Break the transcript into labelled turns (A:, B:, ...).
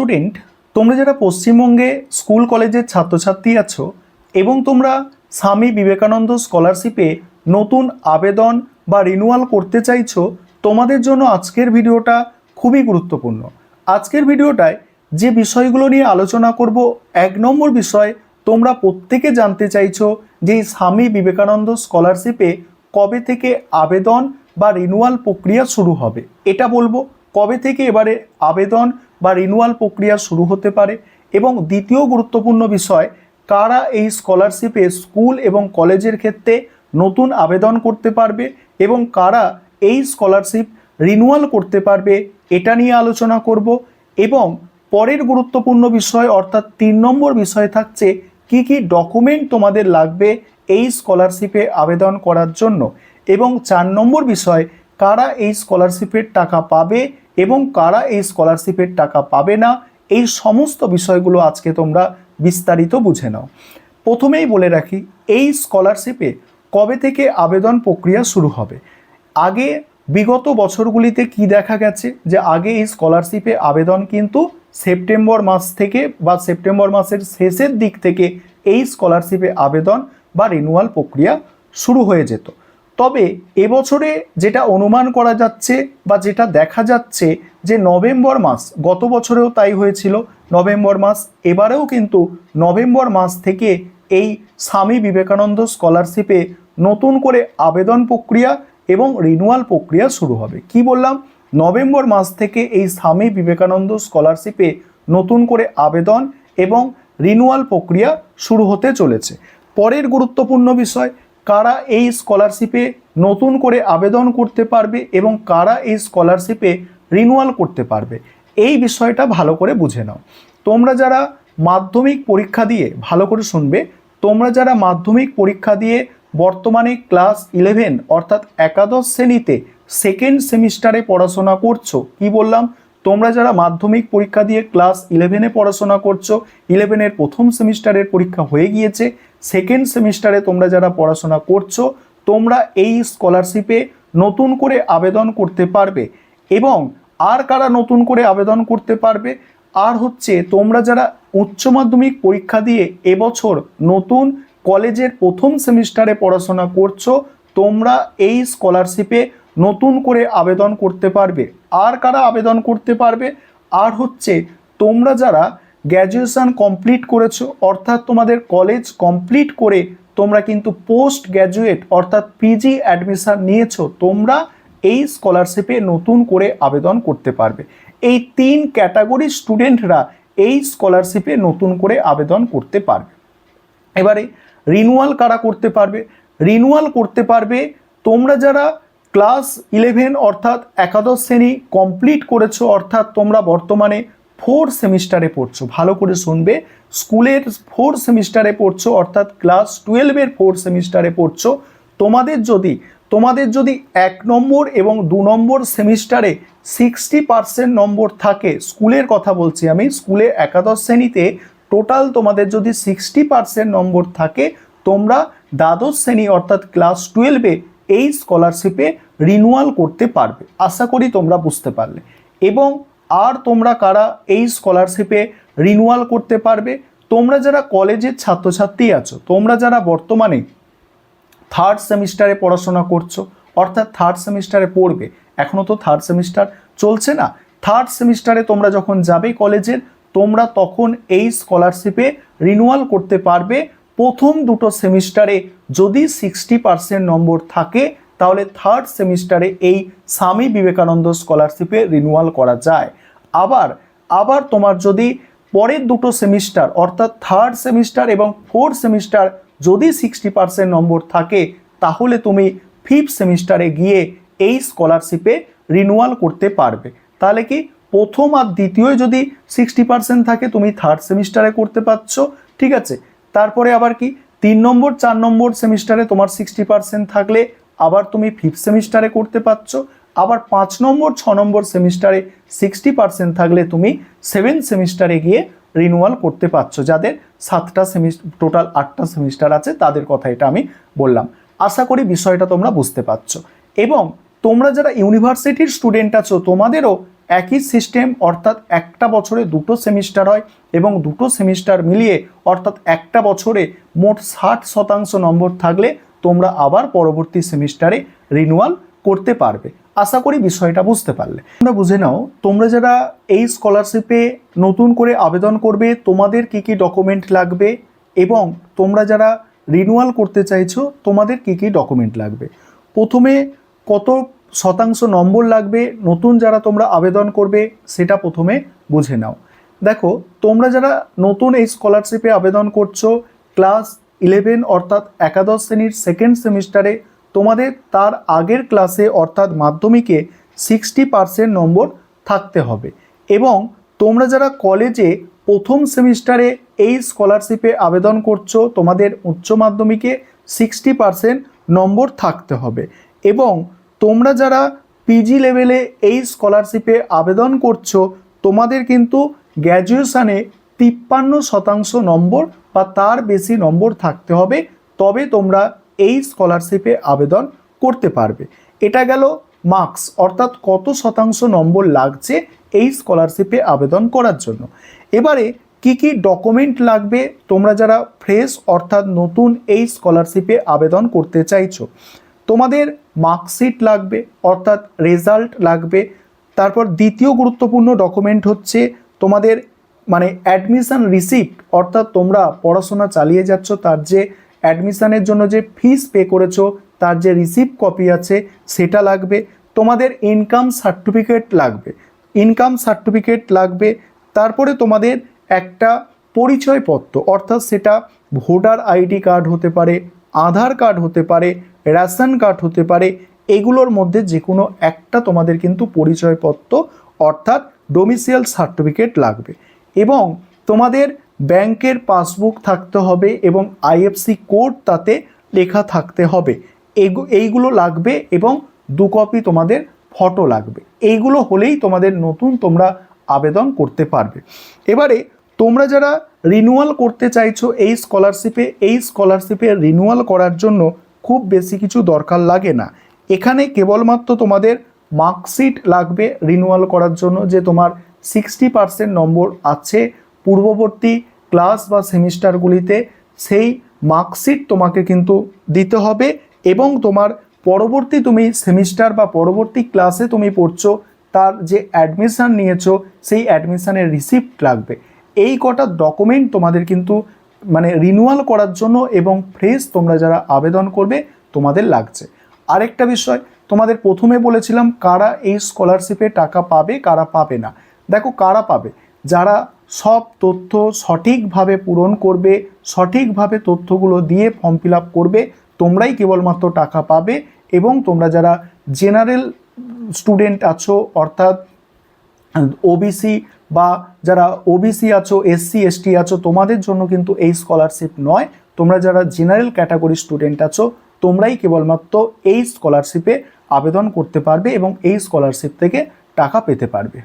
A: Student, তোমরা যারা পশ্চিমবঙ্গে স্কুল, কলেজের ছাত্রছাত্রী আছো এবং তোমরা স্বামী বিবেকানন্দ স্কলারশিপে নতুন আবেদন বা রিনুয়াল করতে চাইছো, তোমাদের জন্য আজকের ভিডিওটা খুবই গুরুত্বপূর্ণ। আজকের ভিডিওটায় যে বিষয়গুলো নিয়ে আলোচনা করব, এক নম্বর বিষয়, তোমরা প্রত্যেকে জানতে চাইছো যে স্বামী বিবেকানন্দ স্কলারশিপে কবে থেকে আবেদন বা রিনুয়াল প্রক্রিয়া শুরু হবে। এটা বলব, কবে থেকে এবারে আবেদন বা রিনুয়াল প্রক্রিয়া শুরু হতে পারে এবং দ্বিতীয় গুরুত্বপূর্ণ বিষয়, কারা এই স্কলারশিপে স্কুল এবং কলেজের ক্ষেত্রে নতুন আবেদন করতে পারবে এবং কারা এই স্কলারশিপ রিনুয়াল করতে পারবে এটা নিয়ে আলোচনা করব এবং পরের গুরুত্বপূর্ণ বিষয় অর্থাৎ তিন নম্বর বিষয় থাকছে, কি কি ডকুমেন্ট তোমাদের লাগবে এই স্কলারশিপে আবেদন করার জন্য এবং চার নম্বর বিষয়, কারা এই স্কলারশিপের টাকা পাবে এবং কারা এই স্কলারশিপের টাকা পাবে না, এই সমস্ত বিষয়গুলো আজকে তোমরা বিস্তারিত বুঝে নাও। প্রথমেই বলে রাখি, এই স্কলারশিপে কবে থেকে আবেদন প্রক্রিয়া শুরু হবে? আগে বিগত বছরগুলিতে কি দেখা গেছে যে আগে এই স্কলারশিপে আবেদন কিন্তু সেপ্টেম্বর মাস থেকে বা সেপ্টেম্বর মাসের শেষের দিক থেকে এই স্কলারশিপে আবেদন বা রিনুয়াল প্রক্রিয়া শুরু হয়ে যেত। তবে এবছরে যেটা অনুমান করা যাচ্ছে বা যেটা দেখা যাচ্ছে যে নভেম্বর মাস, গত বছরেও তাই হয়েছিল, নভেম্বর মাস, এবারেও কিন্তু নভেম্বর মাস থেকে এই স্বামী বিবেকানন্দ স্কলারশিপে নতুন করে আবেদন প্রক্রিয়া এবং রিনুয়াল প্রক্রিয়া শুরু হবে। কি বললাম? নভেম্বর মাস থেকে এই স্বামী বিবেকানন্দ স্কলারশিপে নতুন করে আবেদন এবং রিনুয়াল প্রক্রিয়া শুরু হতে চলেছে। পরের গুরুত্বপূর্ণ বিষয় কারা এই স্কলারশিপে নতুন করে আবেদন করতে পারবে এবং কারা এই স্কলারশিপে রিনুয়াল করতে পারবে? এই বিষয়টা ভালো করে বুঝে নাও। তোমরা যারা মাধ্যমিক পরীক্ষা দিয়ে ভালো করে শুনবে, তোমরা যারা মাধ্যমিক পরীক্ষা দিয়ে বর্তমানে ক্লাস ইলেভেন অর্থাৎ একাদশ শ্রেণীতে সেকেন্ড সেমিস্টারে পড়াশোনা করছ, কি বললাম? তোমরা যারা মাধ্যমিক পরীক্ষা দিয়ে ক্লাস ইলেভেনে পড়াশোনা করছ ইলেভেনের প্রথম সেমিস্টারের পরীক্ষা হয়ে গিয়েছে সেকেন্ড সেমিস্টারে তোমরা যারা পড়াশোনা করছ, তোমরা এই স্কলারশিপে নতুন করে আবেদন করতে পারবে। এবং আর কারা নতুন করে আবেদন করতে পারবে, আর হচ্ছে তোমরা যারা উচ্চ মাধ্যমিক পরীক্ষা দিয়ে এবছর নতুন কলেজের প্রথম সেমিস্টারে পড়াশোনা করছ, তোমরা এই স্কলারশিপে নতুন করে আবেদন করতে পারবে। আর কারা আবেদন করতে পারবে? আর হচ্ছে, তোমরা যারা গ্র্যাজুয়েশন কমপ্লিট করেছ, অর্থাৎ তোমাদের কলেজ কমপ্লিট করে তোমরা কিন্তু পোস্ট গ্র্যাজুয়েট অর্থাৎ পিজি অ্যাডমিশন নিয়েছো, তোমরা এই স্কলারশিপে নতুন করে আবেদন করতে পারবে। এই তিন ক্যাটাগরি স্টুডেন্টরা এই স্কলারশিপে নতুন করে আবেদন করতে পারবে। এবারে রিনুয়াল কারা করতে পারবে? রিনুয়াল করতে পারবে তোমরা যারা ক্লাস ইলেভেন অর্থাৎ একাদশ শ্রেণি কমপ্লিট করেছ, অর্থাৎ তোমরা বর্তমানে ফোর সেমিস্টারে পড়ছো। ভালো করে শুনবে। স্কুলের ফোর সেমিস্টারে পড়ছো, অর্থাৎ ক্লাস টুয়েলভের ফোর সেমিস্টারে পড়ছো। তোমাদের যদি তোমাদের যদি এক নম্বর এবং দু নম্বর সেমিস্টারে সিক্সটি পার্সেন্ট নম্বর থাকে, স্কুলের কথা বলছি আমি, স্কুলে একাদশ শ্রেণীতে টোটাল তোমাদের যদি সিক্সটি পার্সেন্ট নম্বর থাকে, তোমরা দ্বাদশ শ্রেণি অর্থাৎ ক্লাস টুয়েলভে এই স্কলারশিপে রিনুয়াল করতে পারবে। আশা করি তোমরা বুঝতে পারলে। এবং আর তোমরা কারা এই স্কলারশিপে রিনুয়াল করতে পারবে, তোমরা যারা কলেজের ছাত্রছাত্রী আছো, তোমরা যারা বর্তমানে থার্ড সেমিস্টারে পড়াশোনা করছ, অর্থাৎ থার্ড সেমিস্টারে পড়বে এখনও তো থার্ড সেমিস্টার চলছে না থার্ড সেমিস্টারে তোমরা যখন যাবে কলেজের, তোমরা তখন এই স্কলারশিপে রিনুয়াল করতে পারবে প্রথম দুটো সেমিস্টারে যদি সিক্সটি পার্সেন্ট নম্বর থাকে, তাহলে থার্ড সেমিস্টারে এই স্বামী বিবেকানন্দ স্কলারশিপে রিনুয়াল করা যায়। আবার আবার তোমার যদি পরের দুটো সেমিস্টার, অর্থাৎ থার্ড সেমিস্টার এবং ফোর্থ সেমিস্টার যদি সিক্সটি পার্সেন্ট নম্বর থাকে, তাহলে তুমি ফিফথ সেমিস্টারে গিয়ে এই স্কলারশিপে রিনুয়াল করতে পারবে। তাহলে কি প্রথম আর দ্বিতীয় যদি সিক্সটি পার্সেন্ট থাকে, তুমি থার্ড সেমিস্টারে করতে পারছ, ঠিক আছে? তারপরে আবার কি? তিন নম্বর, চার নম্বর সেমিস্টারে তোমার সিক্সটি পার্সেন্ট থাকলে আবার তুমি ফিফথ সেমিস্টারে করতে পারছ। আবার পাঁচ নম্বর, ছ নম্বর সেমিস্টারে সিক্সটি পার্সেন্ট থাকলে তুমি সেভেন সেমিস্টারে গিয়ে রিনুয়াল করতে পারছ। যাদের সাতটা সেমিস্টার টোটাল আটটা সেমিস্টার আছে, তাদের কথা এটা আমি বললাম। আশা করি বিষয়টা তোমরা বুঝতে পারছ। এবং তোমরা যারা ইউনিভার্সিটির স্টুডেন্ট আছো, তোমাদেরও একই সিস্টেম অর্থাৎ একটা বছরে দুটো সেমিস্টার হয় এবং দুটো সেমিস্টার মিলিয়ে অর্থাৎ একটা বছরে মোট ষাট শতাংশ নম্বর থাকলে তোমরা আবার পরবর্তী সেমিস্টারে রিনুয়াল করতে পারবে। আশা করি বিষয়টা বুঝতে পারলে। তোমরা বুঝে নাও, তোমরা যারা এই স্কলারশিপে নতুন করে আবেদন করবে, তোমাদের কি কি ডকুমেন্ট লাগবে এবং তোমরা যারা রিনুয়াল করতে চাইছো, তোমাদের কি কি ডকুমেন্ট লাগবে? প্রথমে কত শতাংশ নম্বর লাগবে, নতুন যারা তোমরা আবেদন করবে সেটা প্রথমে বুঝে নাও। দেখো, তোমরা যারা নতুন এই স্কলারশিপে আবেদন করছ ক্লাস ইলেভেন অর্থাৎ একাদশ শ্রেণির সেকেন্ড সেমিস্টারে তোমাদের তার আগের ক্লাসে অর্থাৎ মাধ্যমিকে সিক্সটি পার্সেন্ট নম্বর থাকতে হবে। এবং তোমরা যারা কলেজে প্রথম সেমিস্টারে এই স্কলারশিপে আবেদন করছ, তোমাদের উচ্চ মাধ্যমিকে সিক্সটি পার্সেন্ট নম্বর থাকতে হবে। এবং তোমরা যারা পিজি লেভেলে এই স্কলারশিপে আবেদন করছ, তোমাদের কিন্তু গ্র্যাজুয়েশানে তিপ্পান্ন শতাংশ নম্বর বা তার বেশি নম্বর থাকতে হবে, তবে তোমরা এই স্কলারশিপে আবেদন করতে পারবে। এটা গেল মার্কস অর্থাৎ কত শতাংশ নম্বর লাগছে এই স্কলারশিপে আবেদন করার জন্য। এবারে কি কি ডকুমেন্ট লাগবে তোমরা যারা ফ্রেশ অর্থাৎ নতুন এই স্কলারশিপে আবেদন করতে চাইছো? তোমাদের মার্কশিট লাগবে, অর্থাৎ রেজাল্ট লাগবে। তারপর দ্বিতীয় গুরুত্বপূর্ণ ডকুমেন্ট হচ্ছে তোমাদের মানে অ্যাডমিশান রিসিপ্ট অর্থাৎ তোমরা পড়াশোনা চালিয়ে যাচ্ছ, তার যে অ্যাডমিশানের জন্য যে ফিস পে করেছ, তার যে রিসিপ্ট কপি আছে, সেটা লাগবে। তোমাদের ইনকাম সার্টিফিকেট লাগবে। ইনকাম সার্টিফিকেট লাগবে। তারপরে তোমাদের একটা পরিচয়পত্র, অর্থাৎ সেটা ভোটার আইডি কার্ড হতে পারে, আধার কার্ড হতে পারে রেশন কার্ড হতে পারে। এগুলোর মধ্যে যে কোনো একটা তোমাদের কিন্তু পরিচয়পত্র অর্থাৎ ডোমিসিয়াল সার্টিফিকেট লাগবে এবং তোমাদের ব্যাংকের পাসবুক থাকতে হবে এবং আইএফসি কোড তাতে লেখা থাকতে হবে। এইগু- এইগুলো লাগবে এবং দু কপি তোমাদের ফটো লাগবে। এইগুলো হলেই তোমাদের নতুন তোমরা আবেদন করতে পারবে। এবারে তোমরা যারা রিনুয়াল করতে চাইছো এই স্কলারশিপে এই স্কলারশিপে রিনুয়াল করার জন্য খুব বেশি কিছু দরকার লাগে না। এখানে কেবলমাত্র তোমাদের মার্কশিট লাগবে রিনুয়াল করার জন্য যে তোমার সিক্সটি পার্সেন্ট নম্বর আছে। পূর্ববর্তী ক্লাস বা সেমিস্টারগুলিতে সেই মার্কশিট তোমাকে কিন্তু দিতে হবে এবং তোমার পরবর্তী তুমি সেমিস্টার বা পরবর্তী ক্লাসে তুমি পড়ছো, তার যে অ্যাডমিশান নিয়েছো, সেই অ্যাডমিশানের রিসিপ্ট লাগবে। এই কটা ডকুমেন্ট তোমাদের কিন্তু মানে রিনুয়াল করার জন্য এবং ফ্রেশ তোমরা যারা আবেদন করবে, তোমাদের লাগছে। আরেকটা বিষয়, তোমাদের প্রথমে বলেছিলাম কারা এই স্কলারশিপে টাকা পাবে, কারা পাবে না। দেখো কারা পাবে? যারা সব তথ্য সঠিকভাবে পূরণ করবে, সঠিকভাবে তথ্যগুলো দিয়ে ফর্ম ফিল আপ করবে, তোমরাই কেবলমাত্র টাকা পাবে এবং তোমরা যারা জেনারেল স্টুডেন্ট আছো, অর্থাৎ ওবিসি বা যারা ওবিসি আছো এসসি এসটি আছো, তোমাদের জন্য কিন্তু এই স্কলারশিপ নয়। তোমরা যারা জেনারেল ক্যাটাগরি স্টুডেন্ট আছো, তোমরাই কেবলমাত্র এই স্কলারশিপে আবেদন করতে পারবে এবং এই স্কলারশিপ থেকে টাকা পেতে পারবে।